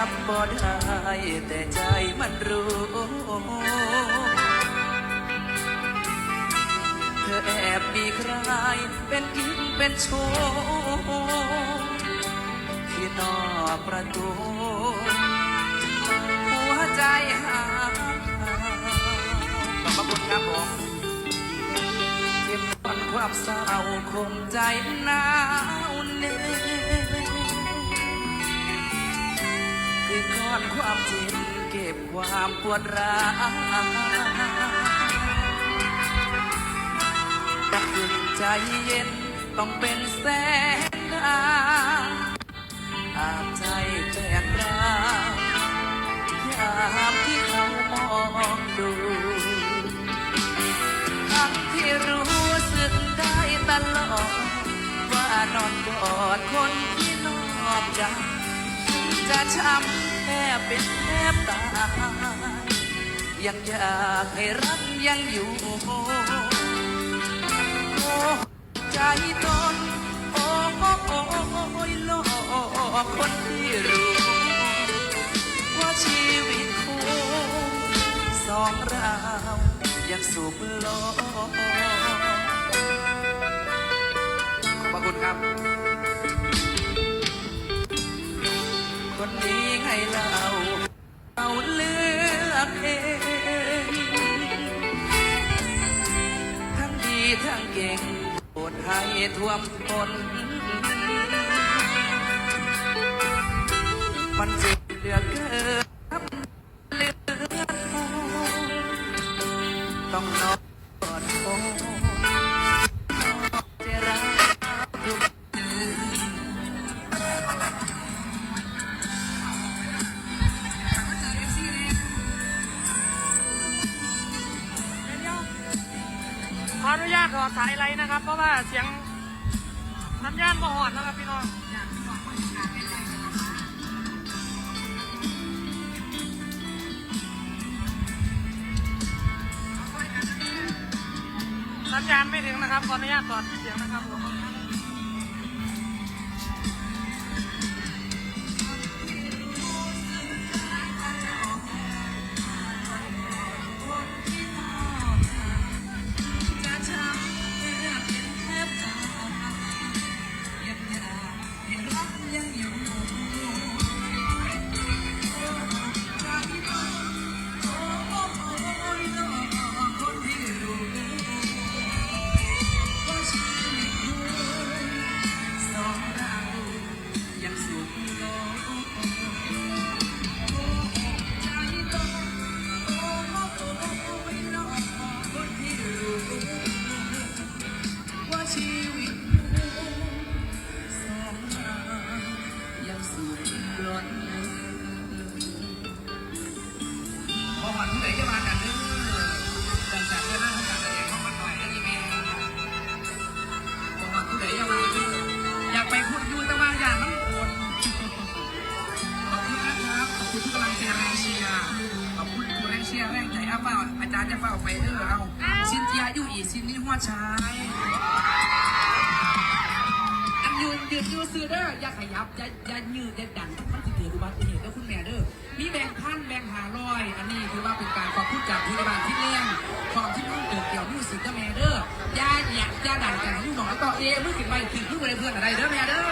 จับบ่ได้แต่ใจมันรู้เธอแอบมีใครเป็นกิ๊กเป็นโชว์ที่นอกประตูหัวใจหาขอบคุณครับผมเก็บตอนความเศร้าคงใจหนาวเหน็บ คือก้อนความเจ็บเก็บความปวดร้าวแต่คุณใจเย็นต้องเป็นแสงดาวอาบใจแจกรายามที่เขามองดูทั้งที่รู้สึกได้ตลอด ว่านอนกอดคนที่นอกใจจะช้ำ แทบเป็นแทบตายยังอยากให้รักยังอยู่โอ้ใจตนโอ้โอ้โอ้โอ้ยโลกคนที่รู้ว่าชีวิตคู่สองเรายังสูบโลกขอบคุณครับ เก่งโปรดให้ท่วมทนมันเจ็บเหลือเกินเหลือทนต้องนอน ออนุญาตถอดสายไรนะครับ เพราะว่าเสียงสัญญาณก็หอดนะครับพี่น้องสัญญาณไม่ถึงนะครับขออนุญาตถอดเสียงนะครับผม พอ วันที่ไหนจะมากันนึงแต่แต่เรื่องนั้นการแสดงของมันหน่อยนะนี่ม่พอวันที่ไหนจะมาอยากไปพูดยูต่ว่าอย่างน้ำโอนขอบคุณนะครับ ขอบคุณทุกกำลังใจแรงเชียร์ขอบคุณทุกแรงเชียร์แรงใจอ้าเปล่าอาจารย์จะเฝ้าไปเออเอาซินเจียอยู่อีซินนี่หัวชายอันยืนยืนยืนซื้อเด้ออย่าขยับอย่าอย่ายืดอย่าดัน หาร้อยอันนี้คือว่าเป็นการขอบคุณจากพยาบาลที่เลี้ยงของที่มุ่งเกิดเกี่ยวมิวสิกเด้อแม่เด้ออย่าอย่าอย่าดันกันยุ่งหนองแล้วก็เอ๊ะมือขึ้นไปถึงลูกเลยเพื่อนอะไรเด้อแม่เด้อ